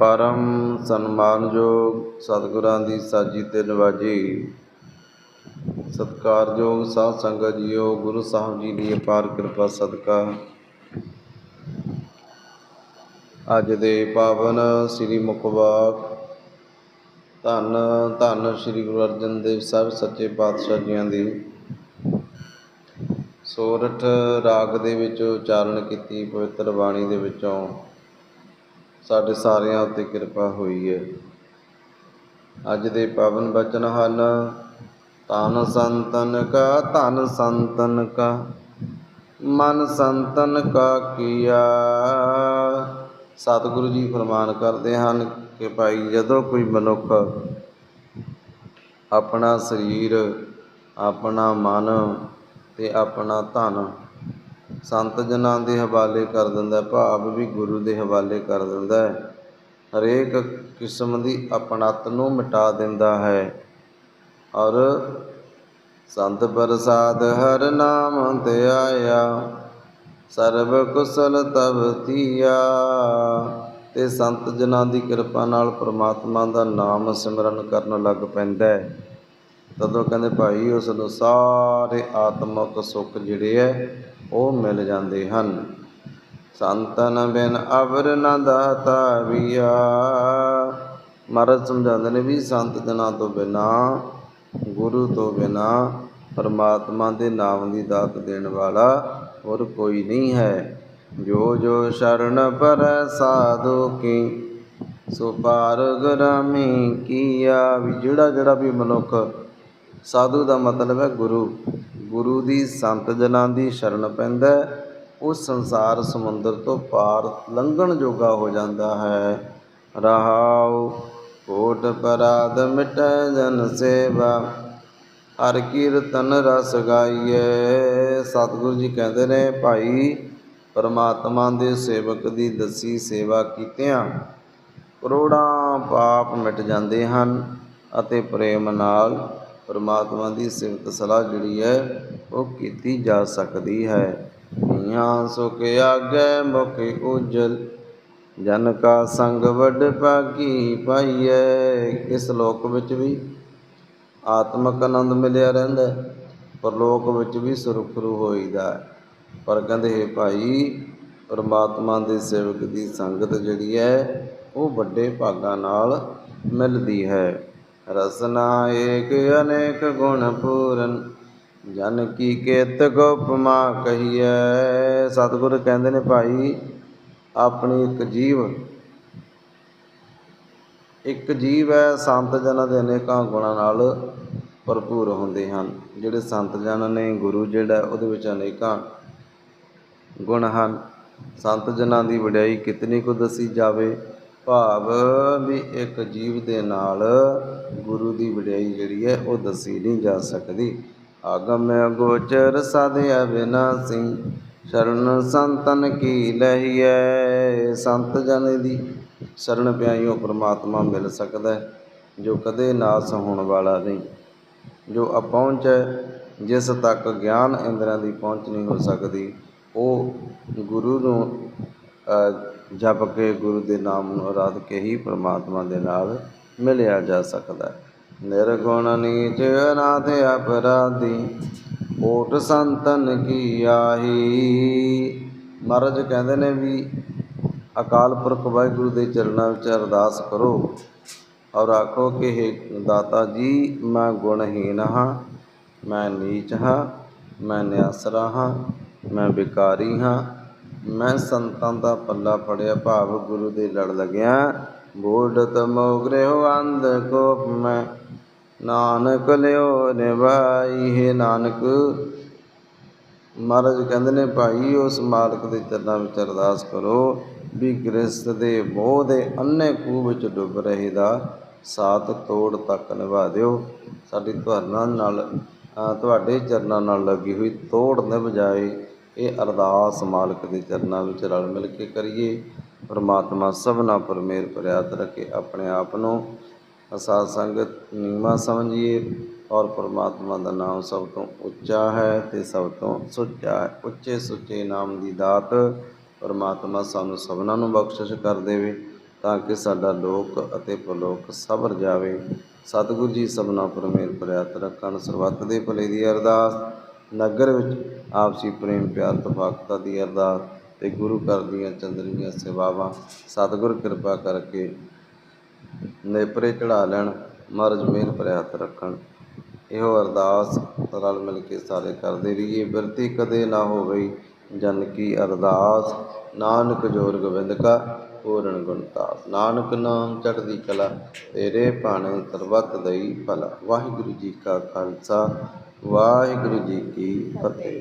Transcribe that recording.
ਪਰਮ ਸਨਮਾਨਯੋਗ ਸਤਿਗੁਰਾਂ ਦੀ ਸਾਜੀ ਤੇ ਨਿਵਾਜ਼ੀ। ਸਤਿਕਾਰਯੋਗ ਸਾਧ ਸੰਗਤ ਜੀਓ, ਗੁਰੂ ਸਾਹਿਬ ਜੀ ਦੀ ਅਪਾਰ ਕਿਰਪਾ, ਸਦਕਾ। ਅੱਜ ਦੇ ਪਾਵਨ ਸ੍ਰੀ ਮੁਖਵਾਕ, ਧੰਨ ਧੰਨ ਸ੍ਰੀ ਗੁਰੂ ਅਰਜਨ ਦੇਵ ਸਾਹਿਬ ਸੱਚੇ ਪਾਤਸ਼ਾਹ ਜੀਆਂ ਦੀ। ਸੋਰਠ ਰਾਗ ਦੇ ਵਿੱਚ ਉਚਾਰਨ ਕੀਤੀ, ਪਵਿੱਤਰ ਬਾਣੀ ਦੇ ਵਿੱਚੋਂ ਸਾਡੇ ਸਾਰਿਆਂ ਉੱਤੇ ਕਿਰਪਾ ਹੋਈ ਹੈ। ਅੱਜ ਦੇ ਪਾਵਨ ਬਚਨ ਹਨ ਤਨ ਸੰਤਨ ਕਾ, ਧਨ ਸੰਤਨ ਕਾ, ਮਨ ਸੰਤਨ ਕਾ ਕੀਆ। ਸਤਿਗੁਰੂ ਜੀ ਫਰਮਾਨ ਕਰਦੇ ਹਨ ਕਿ ਭਾਈ, ਜਦੋਂ ਕੋਈ ਮਨੁੱਖ ਆਪਣਾ ਸਰੀਰ, ਆਪਣਾ ਮਨ ਤੇ ਆਪਣਾ ਧਨ ਸੰਤ ਜਨਾਂ ਦੇ ਹਵਾਲੇ ਕਰ ਦਿੰਦਾ ਭਾਵ ਵੀ ਗੁਰੂ ਦੇ ਹਵਾਲੇ ਕਰ ਦਿੰਦਾ ਹੈ। ਹਰੇਕ ਕਿਸਮ ਦੀ ਆਪਣਤ ਨੂੰ ਮਿਟਾ ਦਿੰਦਾ ਹੈ। ਔਰ ਸੰਤ ਪ੍ਰਸਾਦ ਹਰ ਨਾਮ ਤੇ ਆਇਆ, ਸਰਬ ਕੁਸਲ ਤਬ ਥੀਆ ਤੇ ਸੰਤ ਜਨਾਂ ਦੀ ਕਿਰਪਾ ਨਾਲ ਪ੍ਰਮਾਤਮਾ ਦਾ ਨਾਮ ਸਿਮਰਨ ਕਰਨ ਲੱਗ ਪੈਂਦਾ ਹੈ। ਤਦੋਂ ਕਹਿੰਦੇ ਭਾਈ, ਉਸ ਨੂੰ ਸਾਰੇ ਆਤਮਿਕ ਸੁੱਖ ਜਿਹੜੇ ਐ, ਉਹ ਮਿਲ ਜਾਂਦੇ ਹਨ। ਸੰਤਨ ਬਿਨ ਅਵਰ ਨ ਦਾਤਾ ਵੀਆ। ਮਹਾਰਾਜ ਸਮਝਾਉਂਦੇ ਨੇ ਵੀ ਸੰਤ ਜਨਾਂ ਤੋਂ ਬਿਨਾ, ਗੁਰੂ ਤੋਂ ਬਿਨਾ, ਪਰਮਾਤਮਾ ਦੇ ਨਾਮ ਦੀ ਦਾਤ ਦੇਣ ਵਾਲਾ ਹੋਰ ਕੋਈ ਨਹੀਂ ਹੈ। ਜੋ ਜੋ ਸ਼ਰਨ ਪਰ ਸਾਧੂ ਕੀ, ਸੋ ਪਾਰ ਗ੍ਰਾਮੀ ਕੀਆ। ਵੀ ਜਿਹੜਾ ਜਿਹੜਾ ਵੀ ਮਨੁੱਖ ਸਾਧੂ ਦਾ ਮਤਲਬ ਹੈ ਗੁਰੂ। ਗੁਰੂ ਦੀ ਸੰਤ ਜਨਾਂ ਦੀ ਸ਼ਰਨ ਪੈਂਦਾ ਉਹ ਸੰਸਾਰ ਸਮੁੰਦਰ ਤੋਂ ਪਾਰ ਲੰਘਣ ਜੋਗਾ ਹੋ ਜਾਂਦਾ ਹੈ। ਰਹਾਉ, ਕੋਟ ਪਰਾਦ ਮਿਟੈ ਜਨ ਸੇਵਾ। ਹਰ ਕੀਰਤਨ ਰਸ ਗਾਈਏ ਸਤਿਗੁਰੂ ਜੀ ਕਹਿੰਦੇ ਨੇ, ਭਾਈ, ਪਰਮਾਤਮਾ ਦੇ ਸੇਵਕ ਦੀ ਦਸੀ ਸੇਵਾ ਕੀਤਿਆਂ ਕਰੋੜਾਂ ਪਾਪ ਮਿਟ ਜਾਂਦੇ ਹਨ ਅਤੇ ਪ੍ਰੇਮ ਨਾਲ ਪਰਮਾਤਮਾ ਦੀ ਸਿਫਤ ਸਲਾਹ ਜਿਹੜੀ ਹੈ ਉਹ ਕੀਤੀ ਜਾ ਸਕਦੀ ਹੈ। ਮੀਆਂ ਸੁਖ ਆਗੇ ਮੁਖ ਉਜਲ। ਜਨ ਕਾ ਸੰਗ ਵੱਡ ਭਾਗੀ ਪਾਈਐ। ਇਸ ਲੋਕ ਵਿੱਚ ਵੀ ਆਤਮਕ ਆਨੰਦ ਮਿਲਿਆ ਰਹਿੰਦਾ ਹੈ, ਪਰਲੋਕ ਵਿੱਚ ਵੀ ਸੁਰਖਰੂ ਹੋਈਦਾ ਹੈ। ਪਰ ਕਹਿੰਦੇ ਹੈ ਭਾਈ ਪਰਮਾਤਮਾ ਦੇ ਸੇਵਕ ਦੀ ਸੰਗਤ ਜਿਹੜੀ ਹੈ ਉਹ ਵੱਡੇ ਭਾਗਾਂ ਨਾਲ ਮਿਲਦੀ ਹੈ। ਰਸਨਾ ਏਕ ਅਨੇਕ ਗੁਣ ਪੂਰਨ, ਜਨ ਕੀ ਕੇਤ ਗੋਪਮਾ ਕਹੀਐ। ਸਤਿਗੁਰ ਕਹਿੰਦੇ ਨੇ ਭਾਈ, ਆਪਣੀ ਇੱਕ ਜੀਵ ਇੱਕ ਜੀਵ ਹੈ ਸੰਤ ਜਨਾਂ ਦੇ ਅਨੇਕਾਂ ਗੁਣਾਂ ਨਾਲ ਭਰਪੂਰ ਹੁੰਦੇ ਹਨ। ਜਿਹੜੇ ਸੰਤ ਜਨ ਨੇ ਗੁਰੂ ਜਿਹੜਾ, ਉਹਦੇ ਵਿੱਚ ਅਨੇਕਾਂ ਗੁਣ ਹਨ। ਸੰਤ ਜਨਾਂ ਦੀ ਵਡਿਆਈ ਕਿਤਨੀ ਕੁ ਦੱਸੀ ਜਾਵੇ ਭਾਵ ਵੀ ਇੱਕ ਜੀਵ ਦੇ ਨਾਲ ਗੁਰੂ ਦੀ ਵਡਿਆਈ ਜਿਹੜੀ ਹੈ ਉਹ ਦੱਸੀ ਨਹੀਂ ਜਾ ਸਕਦੀ। ਆਗਮ ਗੋਚਰ ਸਾਧਿਆ ਬਿਨਾਸੀ ਸ਼ਰਨ ਸੰਤਨ ਕੀ ਲਹੀਐ ਸੰਤ ਜਨ ਦੀ। ਸ਼ਰਨ ਪਿਆਈਓ ਪ੍ਰਮਾਤਮਾ ਮਿਲ ਸਕਦਾ ਹੈ, ਜੋ ਕਦੇ ਨਾਸ ਹੋਣ ਵਾਲਾ ਨਹੀਂ। ਜੋ ਅਪਹੁੰਚ ਹੈ, ਜਿਸ ਤੱਕ ਗਿਆਨ ਇੰਦਰਾਂ ਦੀ ਪਹੁੰਚ ਨਹੀਂ ਹੋ ਸਕਦੀ, ਉਹ ਗੁਰੂ ਨੂੰ ਜਪ ਕੇ ਗੁਰੂ ਦੇ ਨਾਮ ਨੂੰ ਆਰਾਧ ਕੇ ਹੀ ਪ੍ਰਮਾਤਮਾ ਦੇ ਨਾਲ ਮਿਲਿਆ ਜਾ ਸਕਦਾ ਹੈ। ਨਿਰਗੁਣ ਨੀਚ ਅਨਾਥ ਅਪਰਾਧੀ, ਓਟ ਸੰਤਨ ਕੀ ਆਹੀ। ਮਹਾਰਾਜ ਕਹਿੰਦੇ ਨੇ ਵੀ ਅਕਾਲ ਪੁਰਖ ਵਾਹਿਗੁਰੂ ਦੇ ਚਰਨਾਂ ਵਿੱਚ ਅਰਦਾਸ ਕਰੋ ਔਰ ਆਖੋ ਕਿ हे ਦਾਤਾ ਜੀ, ਮੈਂ ਗੁਣਹੀਨ ਹਾਂ, ਮੈਂ ਨੀਚ ਹਾਂ, ਮੈਂ ਨਿਆਸਰਾ ਹਾਂ, ਮੈਂ ਵਿਕਾਰੀ ਹਾਂ। ਮੈਂ ਸੰਤਾਂ ਦਾ ਪੱਲਾ ਫੜਿਆ, ਭਾਵ ਗੁਰੂ ਦੇ ਲੜ ਲੱਗਿਆ। ਬੋੜਤ ਮੋਗਰੇ ਹੋ ਅੰਧ ਕੋਪ ਮੈਂ, ਨਾਨਕ ਲਿਓ ਨਿਵਾਈ ਹੈ ਨਾਨਕ, ਮਹਾਰਾਜ ਕਹਿੰਦੇ ਨੇ, ਭਾਈ, ਉਸ ਮਾਲਕ ਦੇ ਚਰਨਾਂ ਵਿੱਚ ਅਰਦਾਸ ਕਰੋ ਵੀ ਗ੍ਰਸਤ ਦੇ ਮੋਹ ਦੇ ਅੰਨੇ ਖੂਹ ਵਿੱਚ ਡੁੱਬ ਰਹੇ ਦਾ ਸਾਥ ਤੋੜ ਤੱਕ ਨਿਭਾ ਦਿਓ। ਸਾਡੀ ਤੁਹਾਡਾ ਨਾਲ ਤੁਹਾਡੇ ਚਰਨਾਂ ਨਾਲ ਲੱਗੀ ਹੋਈ ਤੋੜ ਨਿਭ ਜਾਏ। ਇਹ ਅਰਦਾਸ ਮਾਲਕ ਦੇ ਚਰਨਾਂ ਵਿੱਚ ਰਲ ਮਿਲ ਕੇ ਕਰੀਏ। ਪਰਮਾਤਮਾ ਸਭਨਾ ਪਰ ਮਿਹਰ ਪ੍ਰਿਆਤ ਰੱਖੇ। ਆਪਣੇ ਆਪ ਨੂੰ ਅਸਾ ਸੰਗਤ ਨੀਮਾ ਸਮਝੀਏ ਔਰ ਪਰਮਾਤਮਾ ਦਾ ਨਾਮ ਸਭ ਤੋਂ ਉੱਚਾ ਹੈ ਤੇ ਸਭ ਤੋਂ ਸੁੱਚਾ ਹੈ। ਉੱਚੇ ਸੁੱਚੇ ਨਾਮ ਦੀ ਦਾਤ ਪਰਮਾਤਮਾ ਸਾਨੂੰ ਸਭਨਾਂ ਨੂੰ ਬਖਸ਼ਿਸ਼ ਕਰ ਦੇਵੇ ਤਾਂ ਕਿ ਸਾਡਾ ਲੋਕ ਅਤੇ ਪਰਲੋਕ ਸਬਰ ਜਾਵੇ। ਸਤਿਗੁਰੂ ਜੀ ਸਭਨਾ ਪਰ ਮੇਰ ਪ੍ਰਿਆਤ ਰੱਖਣ। ਸਰਬੱਤ ਦੇ ਭਲੇ ਦੀ ਅਰਦਾਸ। ਨਗਰ ਵਿੱਚ ਆਪਸੀ ਪ੍ਰੇਮ, ਪਿਆਰ, ਤਫਾਕਤਾਂ ਦੀ ਅਰਦਾਸ ਤੇ ਗੁਰੂ ਘਰ ਦੀਆਂ ਚੰਦਰੀਆਂ ਸੇਵਾਵਾਂ, ਸਤਿਗੁਰ ਕਿਰਪਾ ਕਰਕੇ ਨੇਪਰੇ ਚੜਾ ਲੈਣ, ਮਹਾਰਾਜ ਮਿਹਰ ਭਰਿਆ ਰੱਖਣ। ਇਹੋ ਅਰਦਾਸ ਰਲ ਮਿਲ ਕੇ ਸਾਰੇ ਕਰਦੇ ਰਹੀਏ। ਬਿਰਤੀ ਕਦੇ ਨਾ ਹੋਵੇ ਜਨ ਕੀ ਅਰਦਾਸ। ਨਾਨਕ ਜੋਰ ਗੋਬਿੰਦ ਕਾ ਪੂਰਨ ਗੁਣਤਾਸ ਨਾਨਕ ਨਾਮ ਚੜ੍ਹਦੀ ਕਲਾ, ਤੇਰੇ ਭਾਣੇ ਸਰਬੱਤ ਦਈ ਭਲਾ। ਵਾਹਿਗੁਰੂ ਜੀ ਕਾ ਖਾਲਸਾ, ਵਾਹਿਗੁਰੂ ਜੀ ਕੀ ਫਤਿਹ।